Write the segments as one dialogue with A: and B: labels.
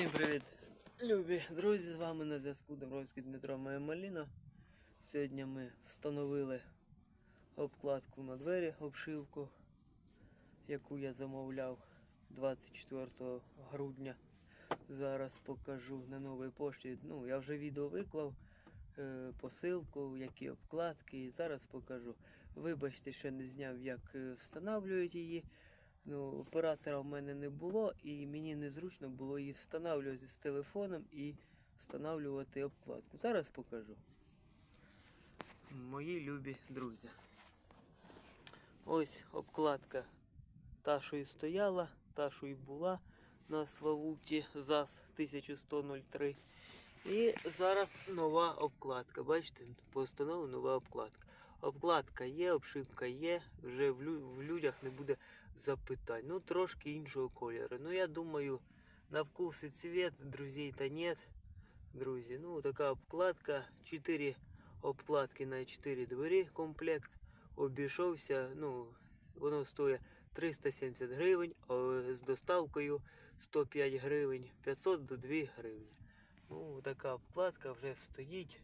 A: Всім привіт, любі друзі! З вами на зв'язку Добровський Дмитро Моя Маліна. Сьогодні ми встановили обкладку на двері, обшивку, яку я замовляв 24 грудня. Зараз покажу на новій пошті. Ну, я вже відео виклав, е, посилку, які обкладки. Зараз покажу. Вибачте, що не зняв, як е, встановлюють її. Ну, оператора в мене не було, і мені незручно було її встановлювати з телефоном і встановлювати обкладку. Зараз покажу. Мої любі друзі. Ось обкладка та, що і стояла, та, що і була на Славуті ЗАЗ 1103. І зараз нова обкладка. Бачите, постанову нова обкладка. Обкладка є, обшивка є, вже в людях не буде запитань. Ну, трошки іншого кольору. Ну, я думаю, на вкус і цвет, друзей та нет. Друзі, ну така обкладка. 4 обкладки на 4 двері комплект. Обійшовся, ну, воно стоїть 370 гривень, а з доставкою 105 гривень, 500 до 2 гривні. Ну, така обкладка вже стоїть.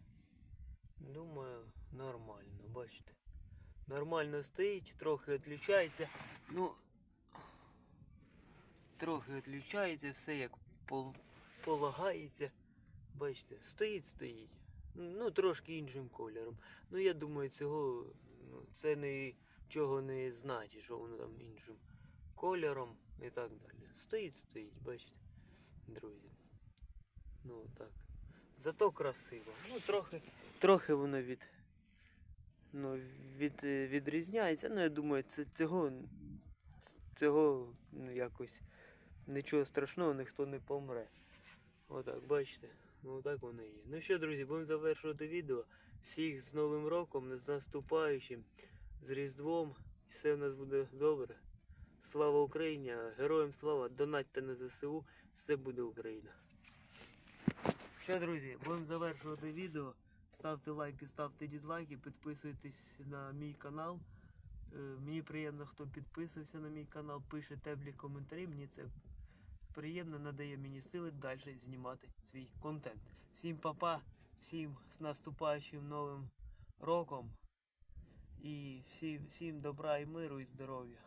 A: Думаю, нормально, бачите. Нормально стоїть, трохи відлічається. Ну, трохи відлічається, все як пол- полагається. Бачите, стоїть, стоїть. Ну, трошки іншим кольором. Ну, я думаю, цього ну, це нічого не значить, що воно там іншим кольором і так далі. Стоїть, стоїть, бачите, друзі. Ну так. Зато красиво. Ну, трохи, трохи воно від, ну, від, е, відрізняється. Ну, я думаю, це цього, цього ну, якось нічого страшного, ніхто не помре. Отак, бачите? Ну так воно і є. Ну що, друзі, будемо завершувати відео. Всіх з Новим роком, з наступаючим, з Різдвом. Все в нас буде добре. Слава Україні! Героям слава! Донатьте на ЗСУ, все буде Україна. Що, друзі, будемо завершувати відео. Ставте лайки, ставте дізлайки, підписуйтесь на мій канал. Е, Мені приємно, хто підписався на мій канал, пише теплі коментарі. Мені це приємно надає мені сили далі знімати свій контент. Всім папа, всім з наступаючим новим роком. І всім, всім добра і миру і здоров'я.